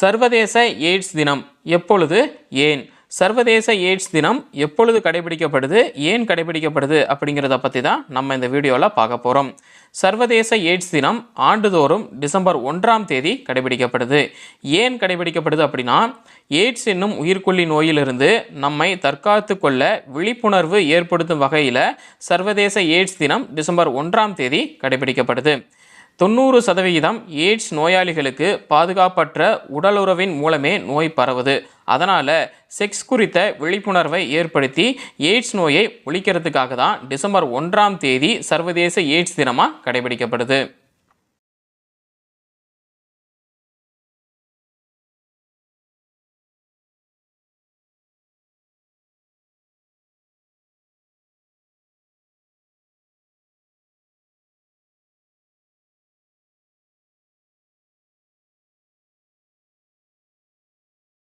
சர்வதேச எய்ட்ஸ் தினம். எப்பொழுது? ஏன்? சர்வதேச எய்ட்ஸ் தினம் எப்பொழுது கடைபிடிக்கப்படுது? ஏன் கடைபிடிக்கப்படுது? அப்படிங்கிறத பற்றி தான் நம்ம இந்த வீடியோவில் பார்க்க போகிறோம் சர்வதேச எய்ட்ஸ் தினம் ஆண்டுதோறும் டிசம்பர் ஒன்றாம் தேதி கடைபிடிக்கப்படுது. ஏன் கடைபிடிக்கப்படுது அப்படின்னா எய்ட்ஸ் என்னும் உயிர்கொல்லி நோயிலிருந்து நம்மை தற்காத்து கொள்ள விழிப்புணர்வு ஏற்படுத்தும் வகையில் சர்வதேச எய்ட்ஸ் தினம் டிசம்பர் ஒன்றாம் தேதி கடைபிடிக்கப்படுது. தொண்ணூறு சதவிகிதம் எய்ட்ஸ் நோயாளிகளுக்கு பாதுகாப்பற்ற உடலுறவின் மூலமே நோய் பரவுது. அதனால் செக்ஸ் குறித்த விழிப்புணர்வை ஏற்படுத்தி எய்ட்ஸ் நோயை ஒழிக்கிறதுக்காக தான் டிசம்பர் ஒன்றாம் தேதி சர்வதேச எய்ட்ஸ் தினமாக கடைபிடிக்கப்படுது.